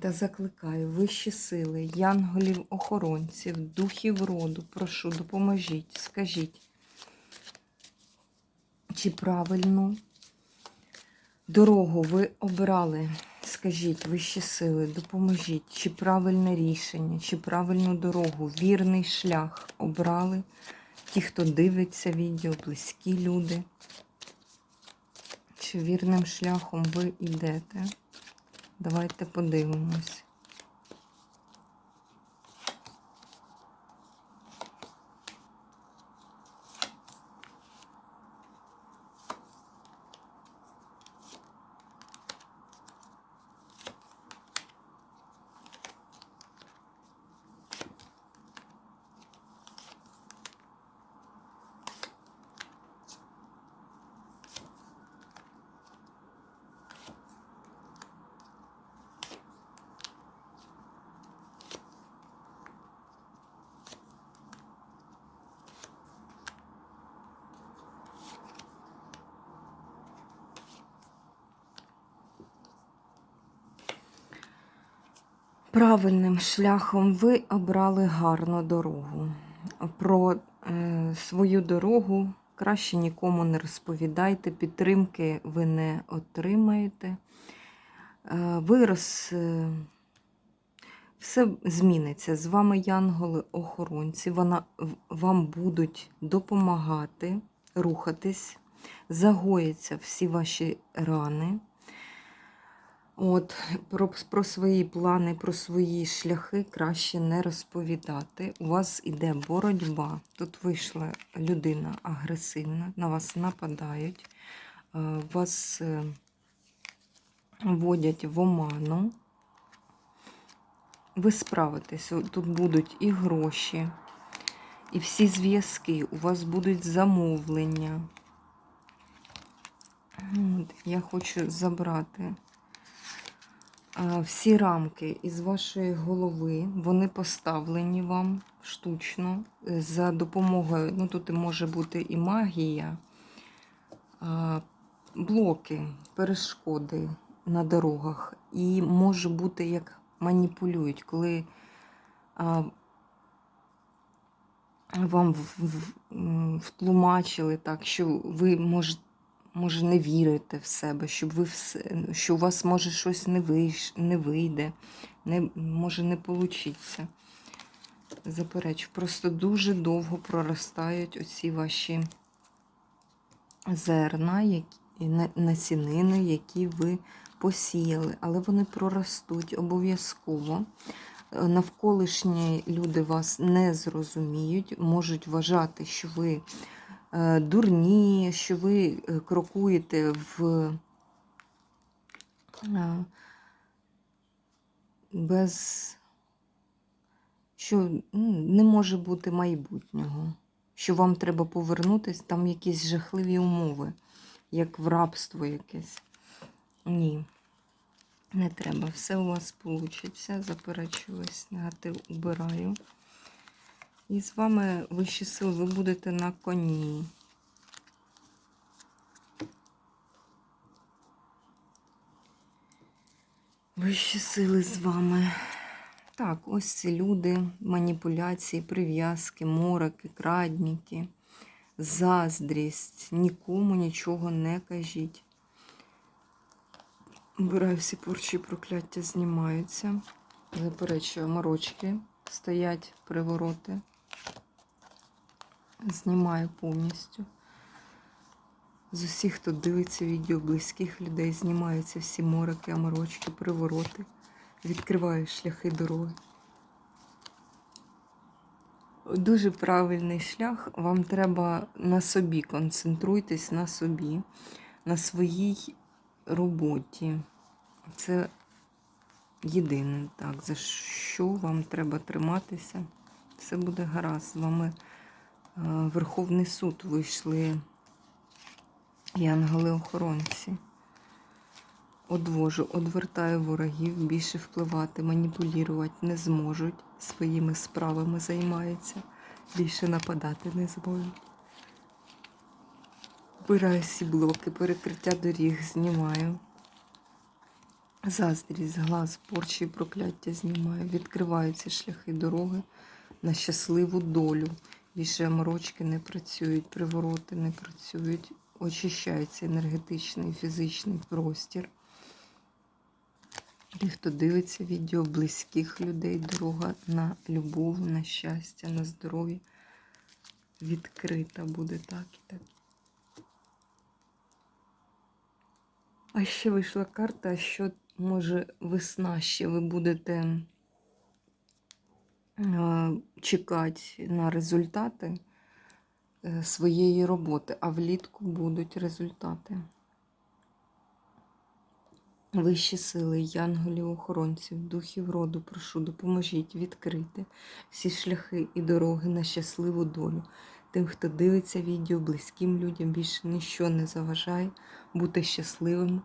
Та закликаю вищі сили, янголів, охоронців, духів роду, прошу, допоможіть, скажіть, чи правильну дорогу ви обрали? Скажіть, вищі сили, допоможіть, чи правильне рішення, чи правильну дорогу, вірний шлях обрали ті, хто дивиться відео, близькі люди. Чи вірним шляхом ви йдете? Давайте подивимось. Правильним шляхом ви обрали гарну дорогу. Про е, свою дорогу краще нікому не розповідайте, підтримки ви не отримаєте. Е, ви роз... е, Все зміниться. З вами янголи-охоронці. Вона... Вам будуть допомагати рухатись, загояться всі ваші рани. От, про, про свої плани, про свої шляхи краще не розповідати. У вас іде боротьба. Тут вийшла людина агресивна, на вас нападають, е, вас е, вводять в оману. Ви справитесь, тут будуть і гроші, і всі зв'язки, у вас будуть замовлення. От, я хочу забрати. Всі рамки із вашої голови, вони поставлені вам штучно е, за допомогою, ну тут може бути і магія, блоки, перешкоди на дорогах. І може бути, як маніпулюють, коли вам втлумачили так, що ви можете може, не вірите в себе, щоб ви все, що у вас може щось не, вийш, не вийде, не, може не получиться. Заперечу, просто дуже довго проростають оці ваші зерна, які, на- насінини, які ви посіяли, але вони проростуть обов'язково. Е, Навколишні люди вас не зрозуміють, можуть вважати, що ви дурні, що ви е, крокуєте в е, без що не може бути майбутнього, що вам треба повернутися, там якісь жахливі умови, як в рабство якесь. Ні, не треба. Все у вас вийде. Заперечую весь негатив убираю. І з вами вищі сили, ви будете на коні. Вищі сили з вами. Так, ось ці люди, маніпуляції, прив'язки, мороки, крадніки, заздрість. Нікому нічого не кажіть. Вбираю всі порчі прокляття знімаються. Заперечую, морочки стоять привороти. Знімаю повністю. З усіх, хто дивиться відео близьких людей, знімаються всі мороки, аморочки, привороти. Відкриваю шляхи дороги. Дуже правильний шлях. Вам треба на собі концентруйтесь на собі, на своїй роботі. Це єдине, так, за що вам треба триматися. Все буде гаразд. З вами Верховний суд вийшли і ангели-охоронці. Одвожу, одвертаю ворогів, більше впливати, маніпулювати не зможуть. Своїми справами займаються, більше нападати не зможуть. Вбираю всі блоки, перекриття доріг знімаю. Заздрість, глаз, порчі і прокляття знімаю. Відкриваються шляхи дороги на щасливу долю. Більше морочки не працюють, привороти не працюють, очищається енергетичний фізичний простір. Ті, хто дивиться відео близьких людей, дорога на любов, на щастя, на здоров'я відкрита буде так і так. А ще вийшла карта, що може весна ще ви будете чекати на результати е, своєї роботи, а влітку будуть результати. Вищі сили, янголів, охоронців, духів роду, прошу, допоможіть відкрити всі шляхи і дороги на щасливу долю. Тим, хто дивиться відео, близьким людям більше ніщо не заважає бути щасливим.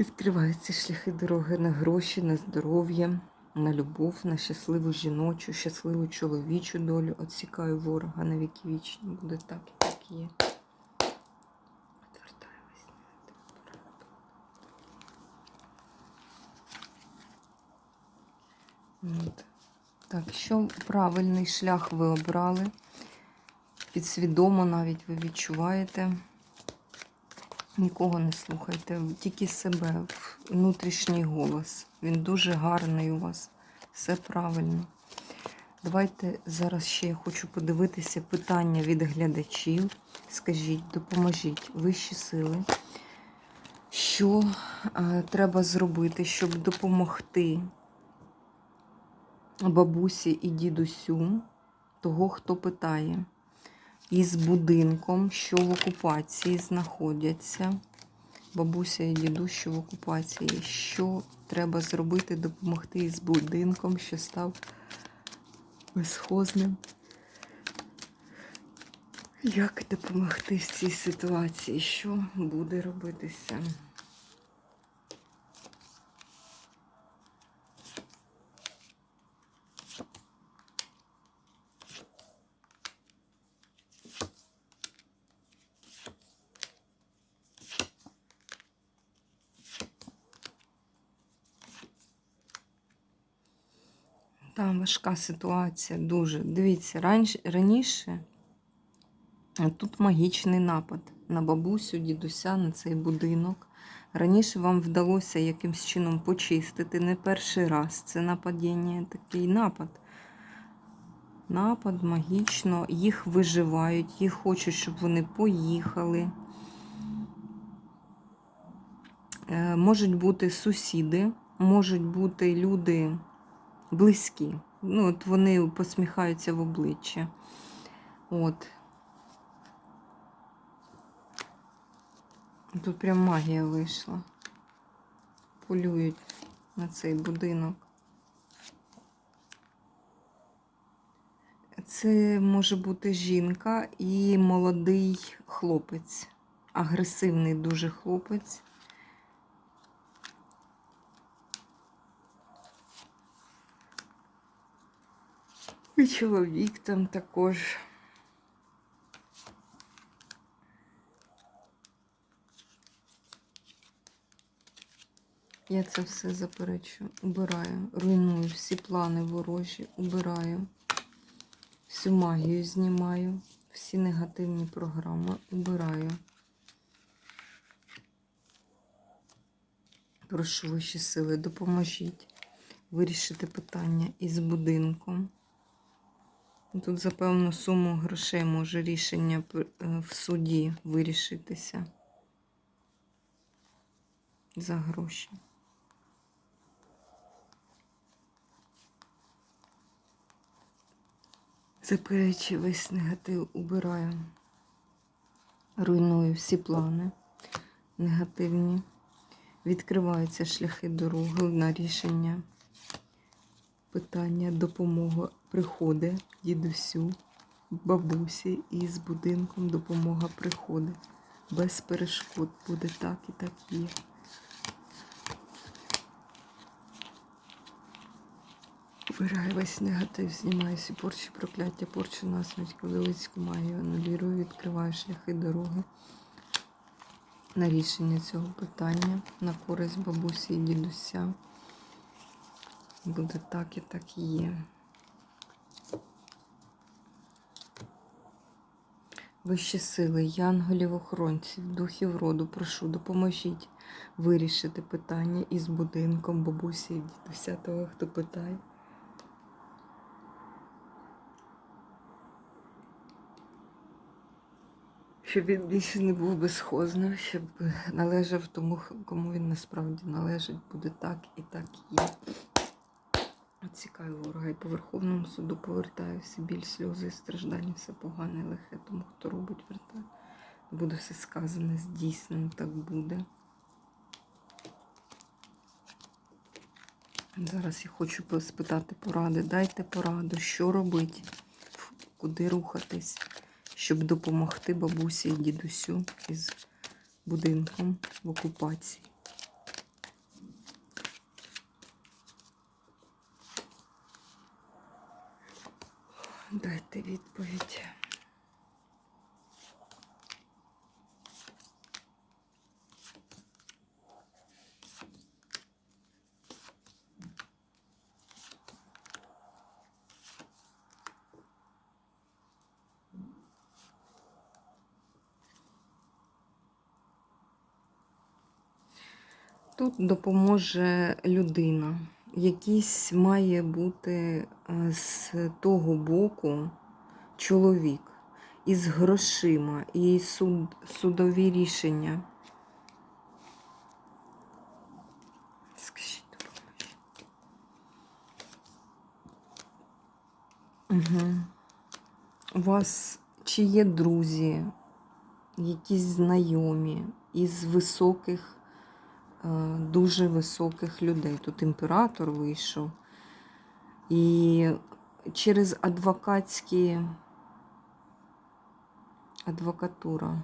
Відкриваються шляхи дороги на гроші, на здоров'я, на любов, на щасливу жіночу, щасливу чоловічу долю. Отсікаю ворога на віки вічні. Буде так так є. От. Так, що правильний шлях ви обрали? Підсвідомо навіть ви відчуваєте. Нікого не слухайте, тільки себе, внутрішній голос. Він дуже гарний у вас. Все правильно. Давайте зараз ще я хочу подивитися питання від глядачів. Скажіть, допоможіть вищі сили. Що е, треба зробити, щоб допомогти бабусі і дідусю, того, хто питає, із будинком, що в окупації знаходяться. Бабуся і дідусь, в окупації. Що треба зробити, допомогти із будинком, що став безхозним? Як допомогти в цій ситуації? Що буде робитися? Там важка ситуація дуже. Дивіться, раніше, раніше тут магічний напад на бабусю, дідуся, на цей будинок. Раніше вам вдалося якимсь чином почистити. Не перший раз це нападіння, такий напад. Напад магічно, їх виживають, їх хочуть, щоб вони поїхали. Е, Можуть бути сусіди, можуть бути люди близькі. Ну, от вони посміхаються в обличчя. От. Тут прям магія вийшла. Полюють на цей будинок. Це може бути жінка і молодий хлопець. Агресивний дуже хлопець. І чоловік там також. Я це все заперечую, убираю, руйную всі плани ворожі, убираю, всю магію знімаю, всі негативні програми убираю. Прошу вищі сили, допоможіть вирішити питання із будинком. Тут за певну суму грошей може рішення е, в суді вирішитися за гроші. Заперечую весь негатив, убираю, руйную всі плани негативні. Відкриваються шляхи дороги на рішення питання, допомога приходить дідусю, бабусі і з будинком допомога приходить. Без перешкод буде так і так є. Убираю весь негатив, знімаю порчі, прокляття, порчу насмерть, кавелицьку магію, анулірую, відкриваю шляхи дороги на рішення цього питання, на користь бабусі і дідуся. Буде так і так і є. Вищі сили, янголів, охоронців, духів роду, прошу, допоможіть вирішити питання із будинком бабусі і дідуся того, хто питає. Щоб він більше не був безхозним, щоб належав тому, кому він насправді належить, буде так і так є. Оцікаю ворога і по Верховному суду повертаю всі біль, сльози і страждання, все погане, і лихе, тому хто робить, вертає. Буде все сказане, здійснено, так буде. Зараз я хочу спитати поради. Дайте пораду, що робити, куди рухатись, щоб допомогти бабусі і дідусю із будинком в окупації. Дайте відповідь. Тут допоможе людина. Якийсь має бути е, з того боку чоловік із грошима і суд, судові рішення. Скажіть. Угу. У вас чи є друзі, якісь знайомі із високих е, дуже високих людей. Тут імператор вийшов. І через адвокатські адвокатура.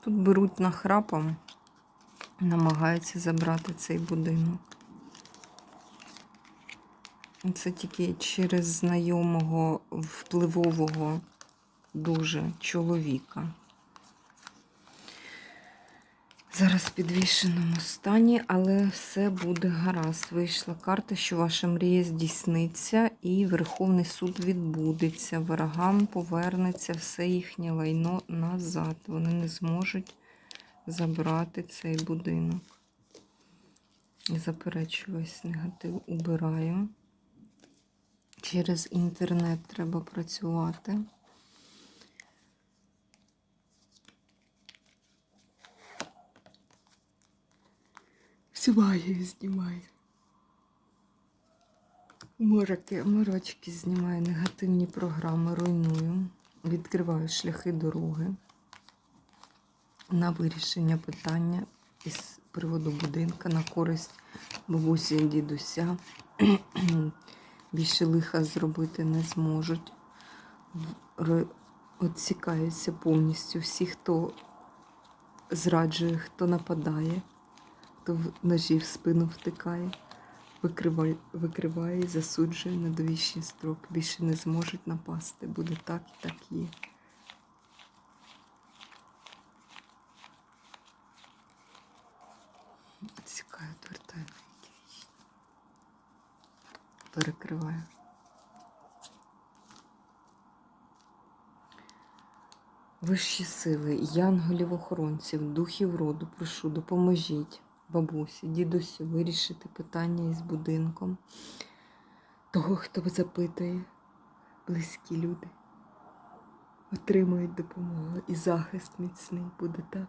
Тут беруть нахрапом, намагаються забрати цей будинок. Це тільки через знайомого впливового дуже чоловіка. Зараз в підвішеному стані, але все буде гаразд. Вийшла карта, що ваша мрія здійсниться, і Верховний суд відбудеться. Ворогам повернеться все їхнє лайно назад. Вони не зможуть забрати цей будинок. Заперечую весь негатив, убираю. Через інтернет треба працювати. Знімаю, знімаю. Мороки, морочки знімаю, негативні програми, руйную. Відкриваю шляхи дороги на вирішення питання із приводу будинка на користь бабусі і дідуся. Більше лиха зробити не зможуть. Отсікаються повністю всі, хто зраджує, хто нападає хто в ножі в спину втикає, викриває, викриває і засуджує на довічні строки. Більше не зможуть напасти. Буде так і так є. На які. Перекриваю. Вищі сили, янголів-охоронців, духів роду, прошу, допоможіть бабусі, дідусю вирішити питання із будинком. Того, хто запитує, близькі люди отримують допомогу і захист міцний буде так.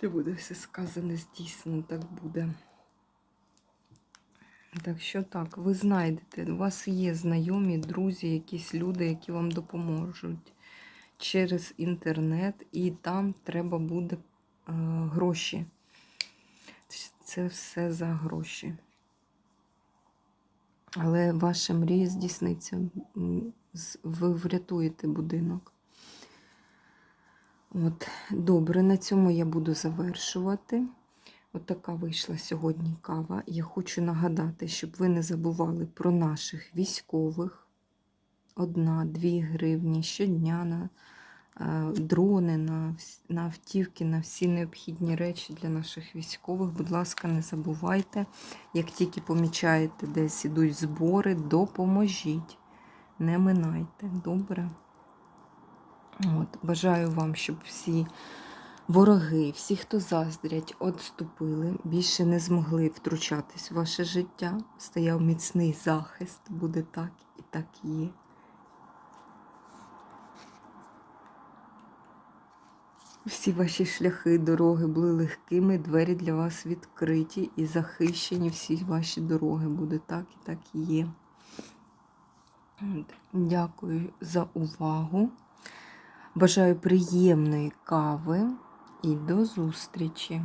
Де буде все сказане, здійснено, так буде. Так що так, ви знайдете, у вас є знайомі, друзі, якісь люди, які вам допоможуть через інтернет, і там треба буде е, гроші. Це все за гроші. Але ваша мрія здійсниться. Ви врятуєте будинок. От, добре, на цьому я буду завершувати. От така вийшла сьогодні кава. Я хочу нагадати, щоб ви не забували про наших військових. Одна-дві гривні щодня на е, дрони, на, на автівки, на всі необхідні речі для наших військових. Будь ласка, не забувайте. Як тільки помічаєте, десь ідуть збори, допоможіть. Не минайте. Добре? От, бажаю вам, щоб всі вороги, всі, хто заздрять, отступили, більше не змогли втручатись в ваше життя. Стояв міцний захист, буде так і так є. Всі ваші шляхи, дороги були легкими, двері для вас відкриті і захищені всі ваші дороги. Буде так і так і є. Дякую за увагу. Бажаю приємної кави і до зустрічі!